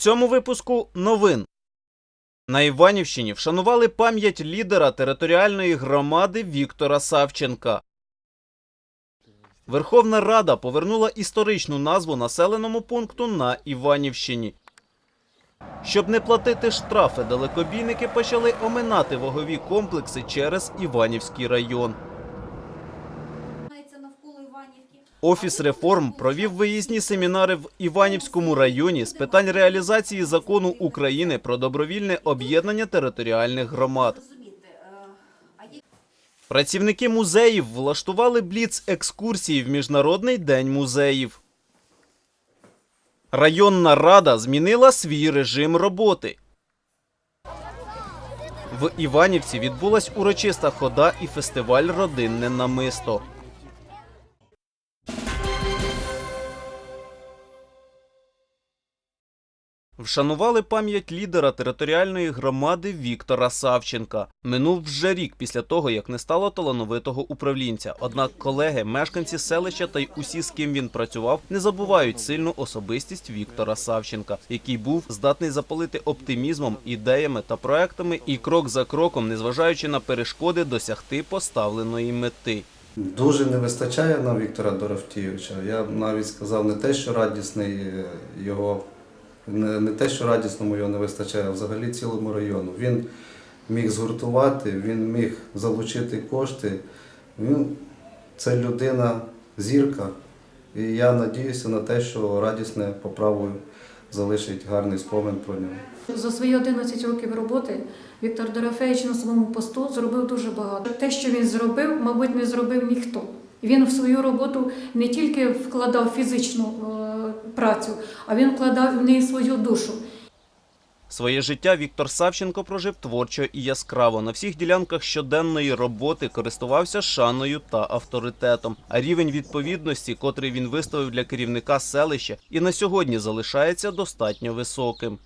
цьому випуску новин. На Іванівщині вшанували пам'ять лідера територіальної громади Віктора Савченка. Верховна Рада повернула історичну назву населеному пункту на Іванівщині. Щоб не платити штрафи, далекобійники почали оминати вагові комплекси через Іванівський район. Офіс реформ провів виїзні семінари в Іванівському районі з питань реалізації закону України про добровільне об'єднання територіальних громад. Працівники музеїв влаштували бліц-екскурсії в Міжнародний день музеїв. Районна рада змінила свій режим роботи. В Іванівці відбулась урочиста хода і фестиваль Родинне намисто. Вшанували пам'ять лідера територіальної громади Віктора Савченка. Минув вже рік після того, як не стало талановитого управлінця. Однак колеги, мешканці селища та й усі, з ким він працював, не забувають сильну особистість Віктора Савченка, який був здатний запалити оптимізмом, ідеями та проектами і крок за кроком, незважаючи на перешкоди, досягти поставленої мети. Дуже не вистачає нам Віктора Дорофтійовича. Я навіть сказав не те, що радісний е, його, не, те, що радісному його не вистачає, а взагалі цілому району. Він міг згуртувати, він міг залучити кошти. Він це людина зірка. І я надіюся на те, що радісне поправою залишить гарний спомин про нього. За свої 11 років роботи Віктор Дорофеєвич на своєму посту зробив дуже багато. Те, що він зробив, мабуть, не зробив ніхто. Він в свою роботу не тільки вкладав фізичну е, працю, а він вкладав в неї свою душу. Своє життя Віктор Савченко прожив творчо і яскраво. На всіх ділянках щоденної роботи користувався шаною та авторитетом. А рівень відповідності, котрий він виставив для керівника селища, і на сьогодні залишається достатньо високим.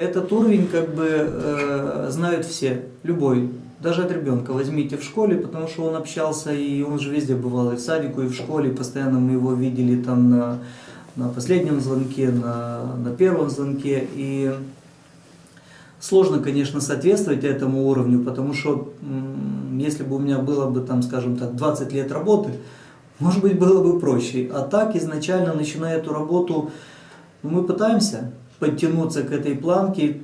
Этот уровень как бы э, знают все, любой, даже от ребенка. Возьмите в школе, потому что он общался, и он же везде бывал, и в садику, и в школе, постоянно мы его видели там на, на последнем звонке, на, на первом звонке, и сложно, конечно, соответствовать этому уровню, потому что если бы у меня было бы, там, скажем так, 20 лет работы, может быть, было бы проще. А так, изначально, начиная эту работу, ну, мы пытаемся подтянуться к этой планке,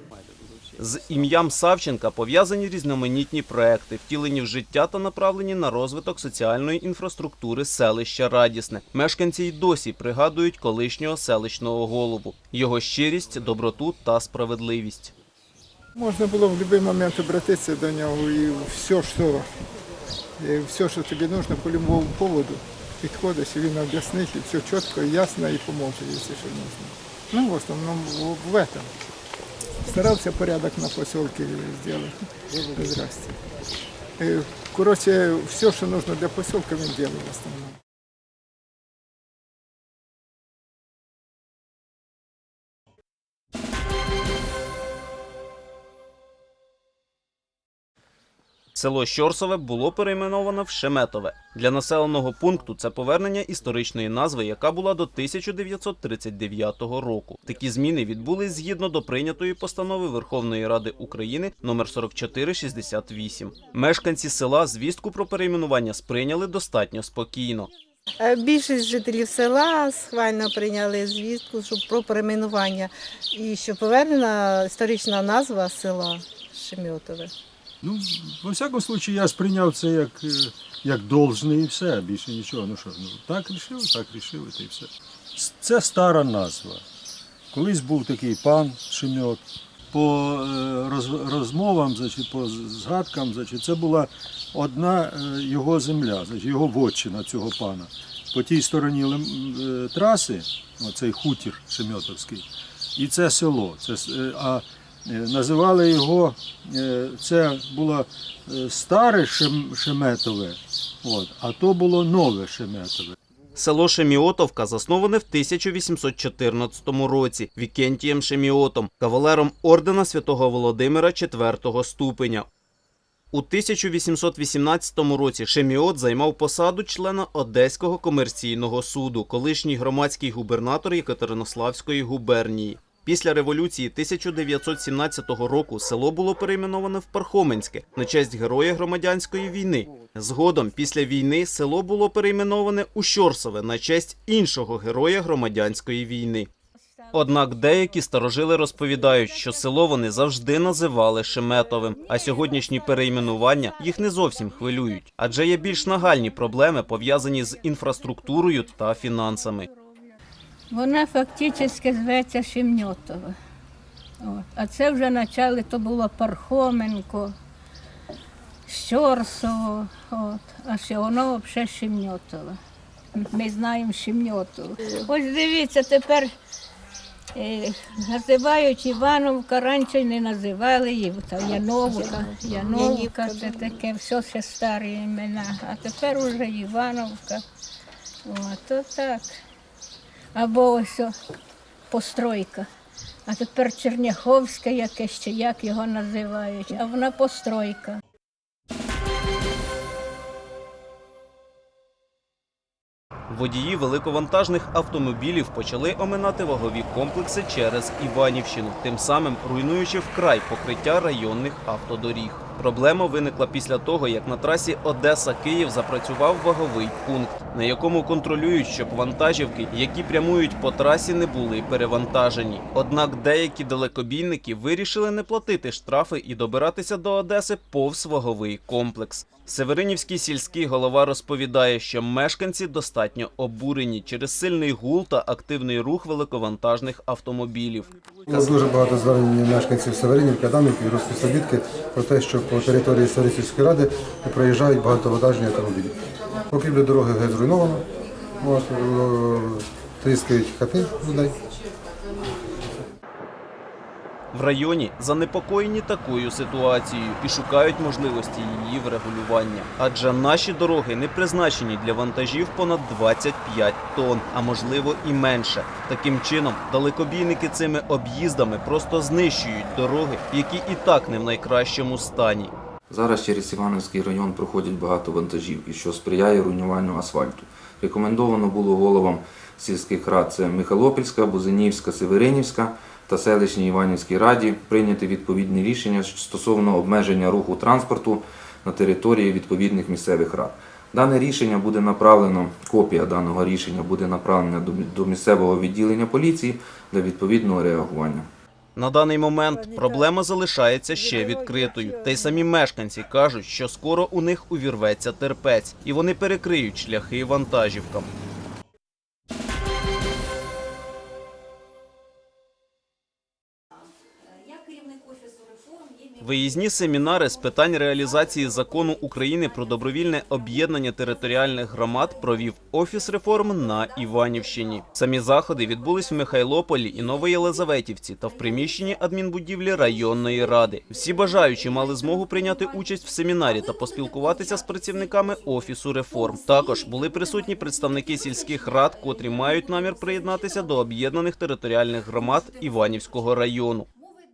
З ім'ям Савченка пов'язані різноманітні проекти, втілені в життя та направлені на розвиток соціальної інфраструктури селища Радісне. Мешканці й досі пригадують колишнього селищного голову, його щирість, доброту та справедливість. Можна було в будь-який момент обратитися до нього і все, що, і все, що тобі потрібно по будь-якому поводу, підходиш, і він об'яснить, і все чітко, і ясно, і поможе, якщо що нужно. Ну, в основном в, этом. Старався порядок на поселке сделать. Здрасте. Е, Короче, все, що нужно для поселка, він делал в основному. Село Щорсове було перейменовано в Шеметове. Для населеного пункту це повернення історичної назви, яка була до 1939 року. Такі зміни відбулись згідно до прийнятої постанови Верховної Ради України номер 4468. Мешканці села звістку про перейменування сприйняли достатньо спокійно. Е, Більшість жителів села схвально прийняли звістку про перейменування і що повернена історична назва села Шемьотове. Ну, во всякому случае, я сприйняв це як, е, як должне і все, більше нічого. Ну що, ну, так рішили, так рішили, та й все. Це стара назва. Колись був такий пан Шемьот. По е, роз- розмовам, значить, по згадкам, значить, це була одна е, його земля, значить, його вотчина цього пана. По тій стороні траси, оцей хутір Шемьотовський, і це село. Це, а Називали його, е, це було е, старе Шеметове, от, а то було нове Шеметове. Село Шеміотовка засноване в 1814 році Вікентієм Шеміотом, кавалером ордена святого Володимира IV ступеня. У 1818 році Шеміот займав посаду члена Одеського комерційного суду, колишній громадський губернатор Єкатеринославської губернії. Після революції 1917 року село було перейменоване в Пархоменське на честь героя громадянської війни. Згодом, після війни, село було перейменоване у Щорсове на честь іншого героя громадянської війни. Однак деякі старожили розповідають, що село вони завжди називали Шеметовим, а сьогоднішні перейменування їх не зовсім хвилюють, адже є більш нагальні проблеми пов'язані з інфраструктурою та фінансами. Вона фактично зветься Шемньотова. От. А це вже почали, то було Пархоменко, Щорсово, от. а ще воно взагалі Шемньотова. Ми знаємо Шемньотову. Ось дивіться, тепер е, називають Івановка, раніше не називали її, та Яновка, Яновка, це таке, все ще старі імена, а тепер вже Івановка. От, то так. Або ось постройка. А тепер Черняховська якесь, чи як його називають, а вона постройка. Водії великовантажних автомобілів почали оминати вагові комплекси через Іванівщину, тим самим руйнуючи вкрай покриття районних автодоріг. Проблема виникла після того, як на трасі Одеса-Київ запрацював ваговий пункт, на якому контролюють, щоб вантажівки, які прямують по трасі, не були перевантажені. Однак деякі далекобійники вирішили не платити штрафи і добиратися до Одеси повз ваговий комплекс. Северинівський сільський голова розповідає, що мешканці достатньо обурені через сильний гул та активний рух великовантажних автомобілів. Нас дуже багато звернень мешканців Северинівки, Адамівки, Ростиславітки про те, що по території Северинівської ради проїжджають багатовантажні автомобілі. Покрівля дороги е, тріскають хати людей. В районі занепокоєні такою ситуацією і шукають можливості її врегулювання. Адже наші дороги не призначені для вантажів понад 25 тонн, а можливо і менше. Таким чином, далекобійники цими об'їздами просто знищують дороги, які і так не в найкращому стані. Зараз через Івановський район проходять багато вантажівки, що сприяє руйнуванню асфальту. Рекомендовано було головам сільських рад це Михайлопільська, Бузинівська, Северинівська та селищній Іванівській раді прийняти відповідні рішення стосовно обмеження руху транспорту на території відповідних місцевих рад. Дане рішення буде направлено, копія даного рішення буде направлена до- місцевого відділення поліції для відповідного реагування. На даний момент проблема залишається ще відкритою. Та й самі мешканці кажуть, що скоро у них увірветься терпець, і вони перекриють шляхи вантажівкам. Виїзні семінари з питань реалізації закону України про добровільне об'єднання територіальних громад провів офіс реформ на Іванівщині. Самі заходи відбулись в Михайлополі і Новоєлизаветівці та в приміщенні адмінбудівлі районної ради. Всі бажаючі мали змогу прийняти участь в семінарі та поспілкуватися з працівниками офісу реформ. Також були присутні представники сільських рад, котрі мають намір приєднатися до об'єднаних територіальних громад Іванівського району.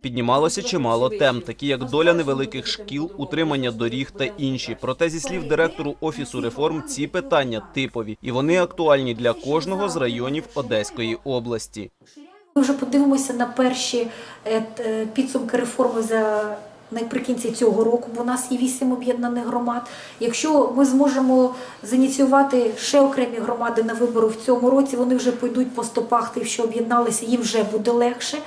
Піднімалося чимало тем, такі як доля невеликих шкіл, утримання доріг та інші. Проте, зі слів директору офісу реформ, ці питання типові і вони актуальні для кожного з районів Одеської області. Ми вже подивимося на перші е, е, підсумки реформи за наприкінці цього року, бо у нас є вісім об'єднаних громад. Якщо ми зможемо зініціювати ще окремі громади на вибори в цьому році, вони вже пойдуть по стопах тих, що об'єдналися, їм вже буде легше.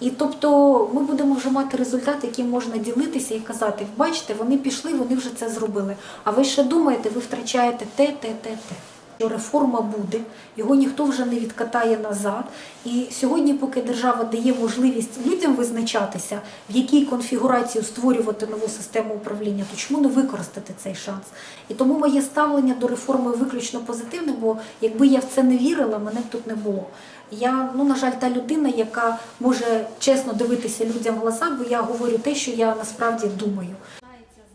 І тобто ми будемо вже мати результат, яким можна ділитися і казати, бачите, вони пішли, вони вже це зробили. А ви ще думаєте, ви втрачаєте те, те, те, те. Що реформа буде, його ніхто вже не відкатає назад. І сьогодні, поки держава дає можливість людям визначатися, в якій конфігурації створювати нову систему управління, то чому не використати цей шанс? І тому моє ставлення до реформи виключно позитивне, бо якби я в це не вірила, мене б тут не було. Я, ну, на жаль, та людина, яка може чесно дивитися людям в глаза, бо я говорю те, що я насправді думаю.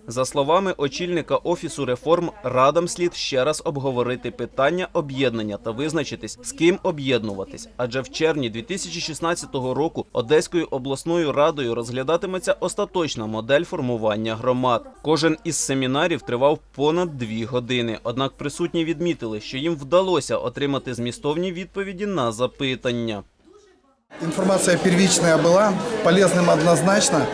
За словами очільника офісу реформ, радам слід ще раз обговорити питання об'єднання та визначитись, з ким об'єднуватись. Адже в червні 2016 року Одеською обласною радою розглядатиметься остаточна модель формування громад. Кожен із семінарів тривав понад дві години. Однак присутні відмітили, що їм вдалося отримати змістовні відповіді на запитання. Информация первичная была, полезным однозначно.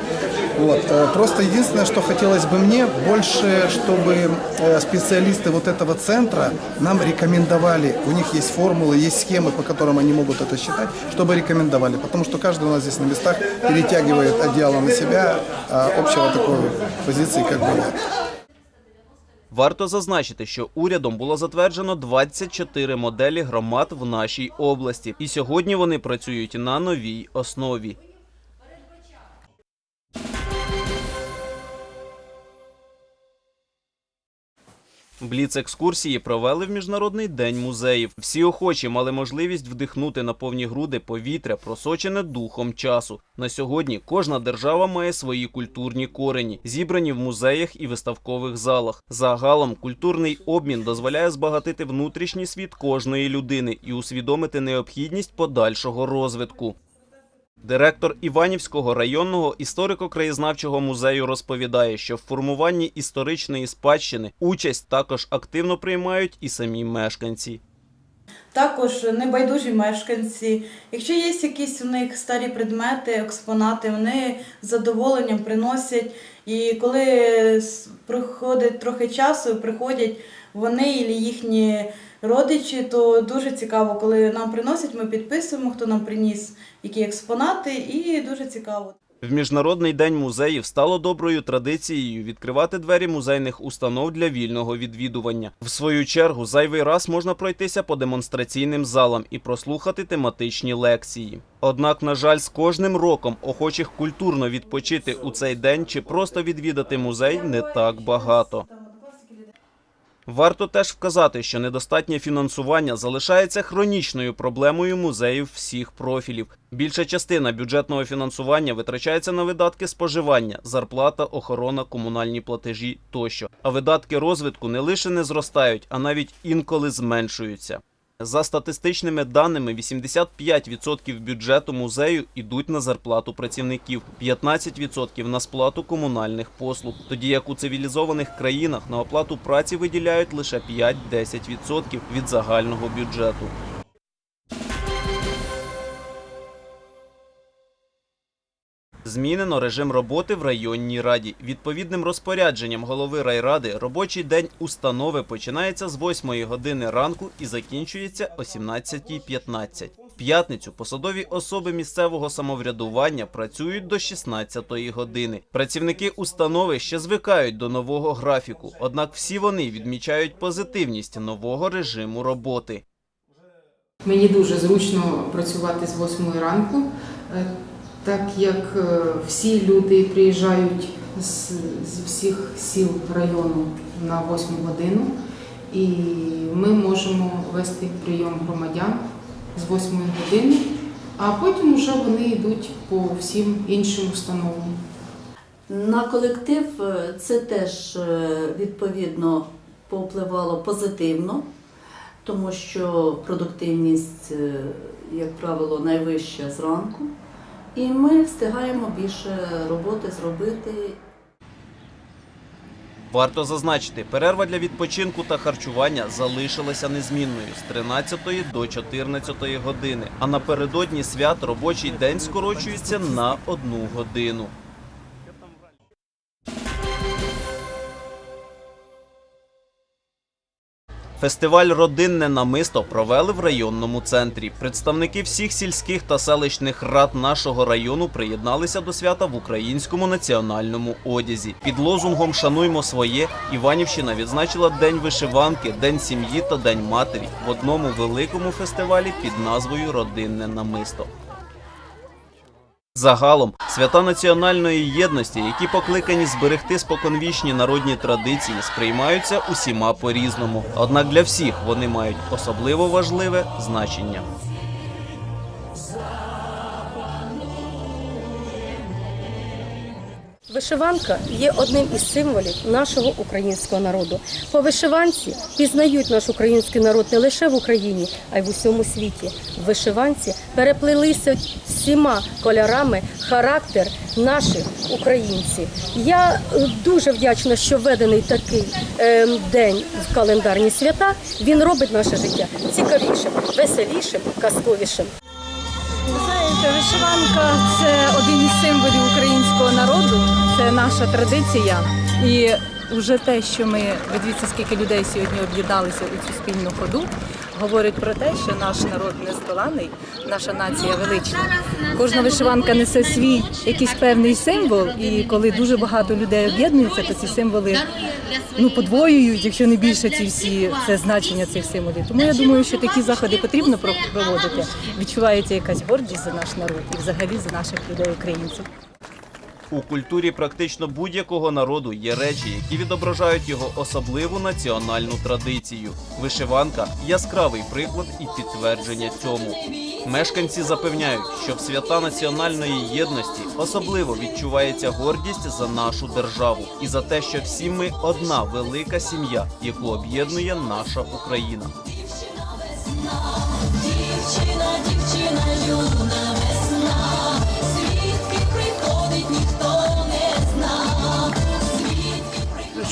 Вот. э, Просто единственное, что хотелось бы мне, больше, чтобы э, специалисты вот этого центра нам рекомендовали, у них есть формулы, есть схемы, по которым они могут это считать, чтобы рекомендовали. Потому что каждый у нас здесь на местах перетягивает одеяло на себя, а общего такой позиции как бы нет. Варто зазначити, що урядом було затверджено 24 моделі громад в нашій області, і сьогодні вони працюють на новій основі. Бліц-екскурсії провели в Міжнародний день музеїв. Всі охочі мали можливість вдихнути на повні груди повітря, просочене духом часу. На сьогодні кожна держава має свої культурні корені, зібрані в музеях і виставкових залах. Загалом культурний обмін дозволяє збагатити внутрішній світ кожної людини і усвідомити необхідність подальшого розвитку. Директор Іванівського районного історико-краєзнавчого музею розповідає, що в формуванні історичної спадщини участь також активно приймають і самі мешканці. Також небайдужі мешканці. Якщо є якісь у них старі предмети, експонати, вони з задоволенням приносять. І коли проходить трохи часу, приходять вони і їхні родичі, то дуже цікаво, коли нам приносять, ми підписуємо, хто нам приніс які експонати, і дуже цікаво. В Міжнародний день музеїв стало доброю традицією відкривати двері музейних установ для вільного відвідування. В свою чергу зайвий раз можна пройтися по демонстраційним залам і прослухати тематичні лекції. Однак, на жаль, з кожним роком охочих культурно відпочити у цей день чи просто відвідати музей не так багато. Варто теж вказати, що недостатнє фінансування залишається хронічною проблемою музеїв всіх профілів. Більша частина бюджетного фінансування витрачається на видатки споживання, зарплата, охорона, комунальні платежі тощо. А видатки розвитку не лише не зростають, а навіть інколи зменшуються. За статистичними даними, 85% бюджету музею йдуть на зарплату працівників, 15% на сплату комунальних послуг, тоді як у цивілізованих країнах на оплату праці виділяють лише 5-10% від загального бюджету. Змінено режим роботи в районній раді. Відповідним розпорядженням голови райради робочий день установи починається з 8 години ранку і закінчується о 17.15. В п'ятницю посадові особи місцевого самоврядування працюють до 16 години. Працівники установи ще звикають до нового графіку, однак всі вони відмічають позитивність нового режиму роботи. Мені дуже зручно працювати з 8 ранку, так як е, всі люди приїжджають з, всіх сіл району на 8 годину, і ми можемо вести прийом громадян з 8 години, а потім вже вони йдуть по всім іншим установам. На колектив е, це теж е, відповідно повпливало позитивно, тому що продуктивність, як правило, найвища зранку, і ми встигаємо більше роботи зробити. Варто зазначити, перерва для відпочинку та харчування залишилася незмінною з 13 до 14 години, а напередодні свят робочий день скорочується на одну годину. Фестиваль Родинне намисто провели в районному центрі. Представники всіх сільських та селищних рад нашого району приєдналися до свята в українському національному одязі. Під лозунгом Шануймо своє Іванівщина відзначила День вишиванки, День сім'ї та День матері в одному великому фестивалі під назвою Родинне намисто. Загалом свята національної єдності, які покликані зберегти споконвічні народні традиції, сприймаються усіма по-різному. Однак для всіх вони мають особливо важливе значення. Вишиванка є одним із символів нашого українського народу. По вишиванці пізнають наш український народ не лише в Україні, а й в усьому світі. Вишиванці переплилися всіма кольорами характер наших українців. Я е, дуже вдячна, що введений такий е, день в календарні свята. Він робить наше життя цікавішим, веселішим, казковішим. Музей знаєте, вишиванка це один із символів українського народу, це наша традиція. І вже те, що ми дивіться, скільки людей сьогодні об'єдналися у цю спільну ходу, говорить про те, що наш народ нездоланий, наша нація велична. Кожна вишиванка несе свій якийсь певний символ, і коли дуже багато людей об'єднуються, то ці символи ну подвоюють, якщо не більше ці всі це значення цих символів. Тому я думаю, що такі заходи потрібно проводити. Відчувається якась гордість за наш народ і взагалі за наших людей українців. У культурі практично будь-якого народу є речі, які відображають його особливу національну традицію. Вишиванка яскравий приклад і підтвердження цьому. Мешканці запевняють, що в свята національної єдності особливо відчувається гордість за нашу державу і за те, що всі ми одна велика сім'я, яку об'єднує наша Україна.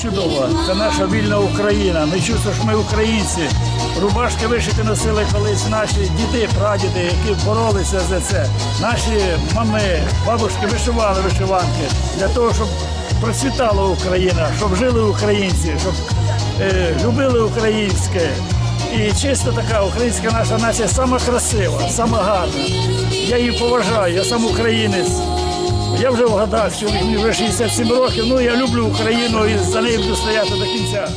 Чудово, це наша вільна Україна. Ми чувствуємо, що ми українці. Рубашки вишити носили колись наші діди, прадіди, які боролися за це. Наші мами, бабушки вишивали вишиванки для того, щоб процвітала Україна, щоб жили українці, щоб е, любили українське. І чисто така українська наша нація сама красива, сама гарна. Я її поважаю, я сам українець. Я вже вгадав, що мені вже 67 років. Ну я люблю Україну і за нею буду стояти до кінця.